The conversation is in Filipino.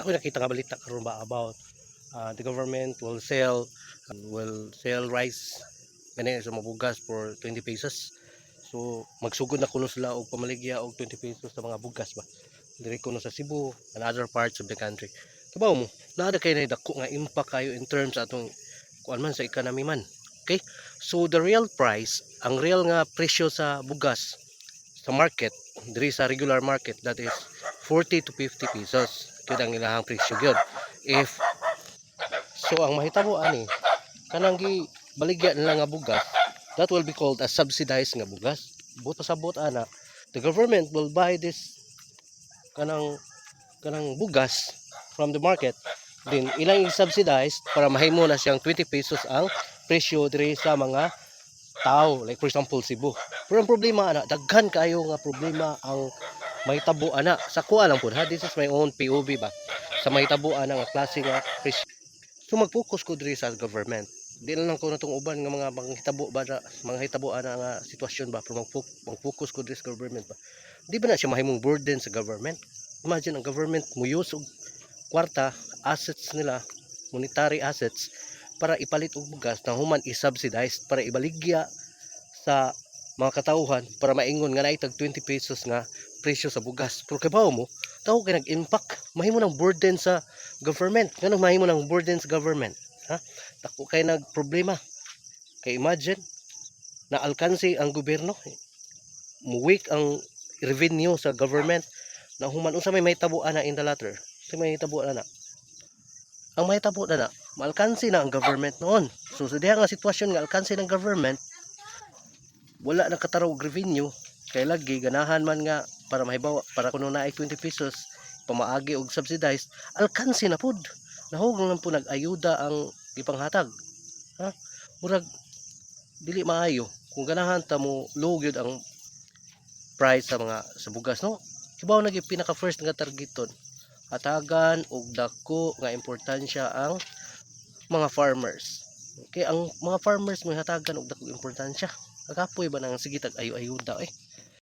ako nakita nga balita karon ba about uh, the government will sell will sell rice kani sa mabugas for 20 pesos. So magsugod na kuno sila og pamaligya og 20 pesos sa mga bugas ba. Diri kuno sa Cebu and other parts of the country. Kabaw mo, nada kay na dako nga impact kayo in terms atong kuan man sa economy man. Okay? So the real price, ang real nga presyo sa bugas sa market, diri sa regular market that is 40 to 50 pesos. Yun ang ilahang presyo gyud. If so ang mahitabo ani kanang gi baligya nila nga bugas, that will be called as subsidized nga bugas. Buto sa buot ana, the government will buy this kanang kanang bugas from the market din ilang i-subsidize para mahimo na siyang 20 pesos ang presyo diri sa mga tao like for example Cebu pero ang problema ana daghan kayo nga problema ang mahitabo ana sa kuha lang pud ha this is my own POV ba? Sa mahitabo ana nga klase nga presyo so mag-focus ko diri sa government. Di lang ko natong uban nga mga manghitabo ba na, mga hitabo ana nga sitwasyon ba pero mag-fo- mag-focus ko diri sa government ba? Di ba na siya mahimong burden sa government? Imagine ang government mo use kwarta assets nila monetary assets para ipalit og bugas na human i-subsidize para ibaligya sa mga katauhan para maingon nga naitag 20 pesos nga presyo sa bugas. Pero kabaw mo tao kay nag-impact. Mahimo ng burden sa government. Ngano mahimo ng burden sa government? Ha? Dako kay nag problema kay imagine na alkansi ang gobyerno. Muwik ang revenue sa government. Na human unsa may mahitabuan na in the latter? Sa may mahitabuan na ang mahitabo na na maalkansi na ang government noon. So sa diha nga sitwasyon nga alkansi ng government wala na katarog revenue. Kay lagi ganahan man nga para mahibaw para kuno na ay 20 pesos pamaagi og subsidized alkansi na pud. Nahog lang po nag-ayuda ang ipanghatag. Ha? Murag dili maayo. Kung ganahan ta mo low ang price sa mga sa bugas no? Kibaw na gyud pinaka first nga targeton. Hatagan og dako nga importansya ang mga farmers. Okay ang mga farmers may hatagan og dako importansya kagapoy ba nang sige tag ayo ayuda eh